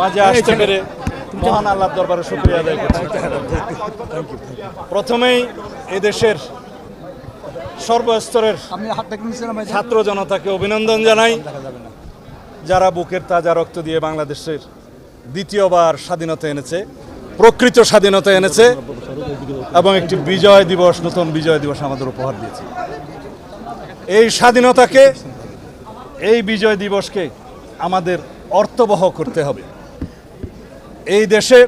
মাঝে আসতে পেরে মহান আল্লাহর দরবারে শুক্রিয়া আদায় করছি। প্রথমেই এদেশের সর্বস্তরের ছাত্র জনতাকে অভিনন্দন জানাই। যারা বুকের তাজা রক্ত দিয়ে বাংলাদেশের দ্বিতীয়বার স্বাধীনতা এনেছে প্রকৃত স্বাধীনতা এনেছে এবং একটি বিজয় দিবস নতুন বিজয় দিবস আমাদের উপহার দিয়েছে। এই স্বাধীনতাকে এই বিজয় দিবসকে আমাদের অর্থবহ করতে হবে। এই দেশে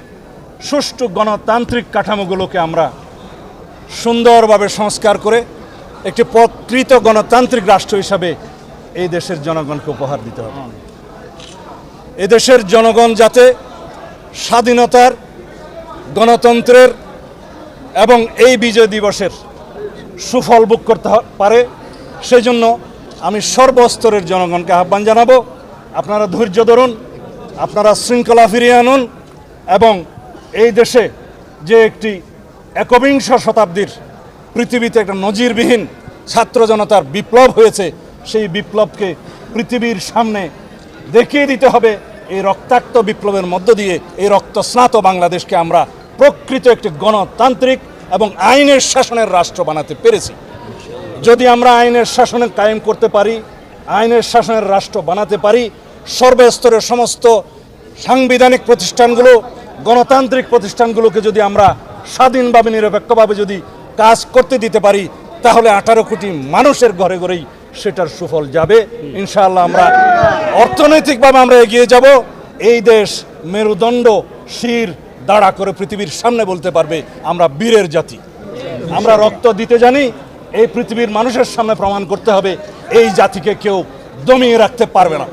সুষ্ঠু গণতান্ত্রিক কাঠামোগুলোকে আমরা সুন্দরভাবে সংস্কার করে একটি প্রকৃত গণতান্ত্রিক রাষ্ট্র হিসাবে এই দেশের জনগণকে উপহার দিতে হবে। এদেশের জনগণ যাতে স্বাধীনতার, গণতন্ত্রের এবং এই বিজয় দিবসের সুফল ভোগ করতে পারে সেই জন্য আমি সর্বস্তরের জনগণকে আহ্বান জানাব। আপনারা ধৈর্য ধরুন, আপনারা শৃঙ্খলা ফিরিয়ে আনুন। এবং এই দেশে যে একটি একবিংশ শতাব্দীর পৃথিবীতে একটা নজিরবিহীন ছাত্র জনতার বিপ্লব হয়েছে, সেই বিপ্লবকে পৃথিবীর সামনে দেখিয়ে দিতে হবে এই রক্তাক্ত বিপ্লবের মধ্য দিয়ে, এই রক্তস্নাত বাংলাদেশকে আমরা প্রকৃত একটি গণতান্ত্রিক এবং আইনের শাসনের রাষ্ট্র বানাতে পেরেছি। যদি আমরা আইনের শাসনে কায়েম করতে পারি, আইনের শাসনের রাষ্ট্র বানাতে পারি, সর্বস্তরের সমস্ত সাংবিধানিক প্রতিষ্ঠানগুলো, গণতান্ত্রিক প্রতিষ্ঠানগুলোকে যদি আমরা স্বাধীনভাবে, নিরপেক্ষভাবে যদি কাজ করতে দিতে পারি, তাহলে আঠারো কোটি মানুষের ঘরে ঘরেই সেটার সুফল যাবে। ইনশাআল্লাহ আমরা অর্থনৈতিকভাবে আমরা এগিয়ে যাব। এই দেশ মেরুদণ্ড শির দাঁড়া করে পৃথিবীর সামনে বলতে পারবে, আমরা বীরের জাতি। আমরা রক্ত দিতে জানি, এই পৃথিবীর মানুষের সামনে প্রমাণ করতে হবে, এই জাতিকে কেউ দমিয়ে রাখতে পারবে না।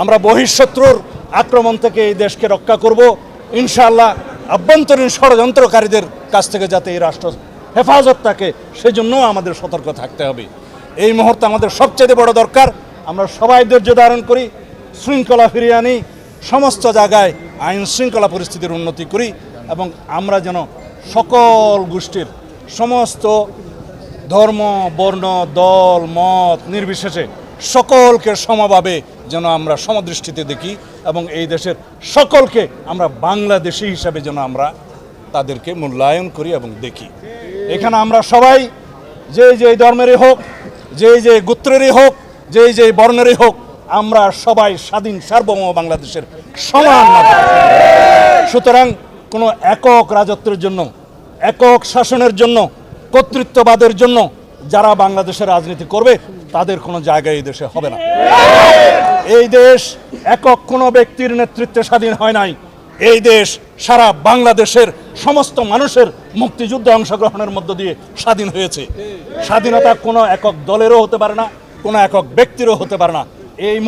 আমরা বহিঃশত্রুর আক্রমণ থেকে এই দেশকে রক্ষা করব। ইনশাআল্লাহ আভ্যন্তরীণ ষড়যন্ত্রকারীদের কাছ থেকে যাতে এই রাষ্ট্র হেফাজত থাকে, সেজন্য আমাদের সতর্ক থাকতে হবে। এই মুহূর্তে আমাদের সবচেয়ে বড় দরকার, আমরা সবাই ধৈর্য ধারণ করি, শৃঙ্খলা ফিরিয়ে আনি, সমস্ত জায়গায় আইন শৃঙ্খলা পরিস্থিতির উন্নতি করি এবং আমরা যেন সকল গোষ্ঠীর সমস্ত ধর্ম, বর্ণ, দল, মত, নির্বিশেষে সকলকে সমভাবে যেন আমরা সমদৃষ্টিতে দেখি এবং এই দেশের সকলকে আমরা বাংলাদেশি হিসাবে যেন আমরা তাদেরকে মূল্যায়ন করি এবং দেখি। এখানে আমরা সবাই যে যে ধর্মেরই হোক যে যে গোত্রেরই হোক যে যে বর্ণেরই হোক, আমরা সবাই স্বাধীন, সার্বভৌম বাংলাদেশের সমান সুতরাং কোনো একক রাজত্বের জন্য, একক শাসনের জন্য, কর্তৃত্ববাদের জন্য যারা বাংলাদেশের রাজনীতি করবে, তাদের কোনো জায়গা এই দেশে হবে না। এই দেশ একক কোনো ব্যক্তির নেতৃত্বে স্বাধীন হয় নাই। এই দেশ সারা বাংলাদেশের সমস্ত মানুষের মুক্তিযুদ্ধে অংশগ্রহণের মধ্য দিয়ে স্বাধীন হয়েছে। স্বাধীনতা কোনো একক দলেরও হতে পারে না, কোনো একক ব্যক্তিরও হতে পারে না। এই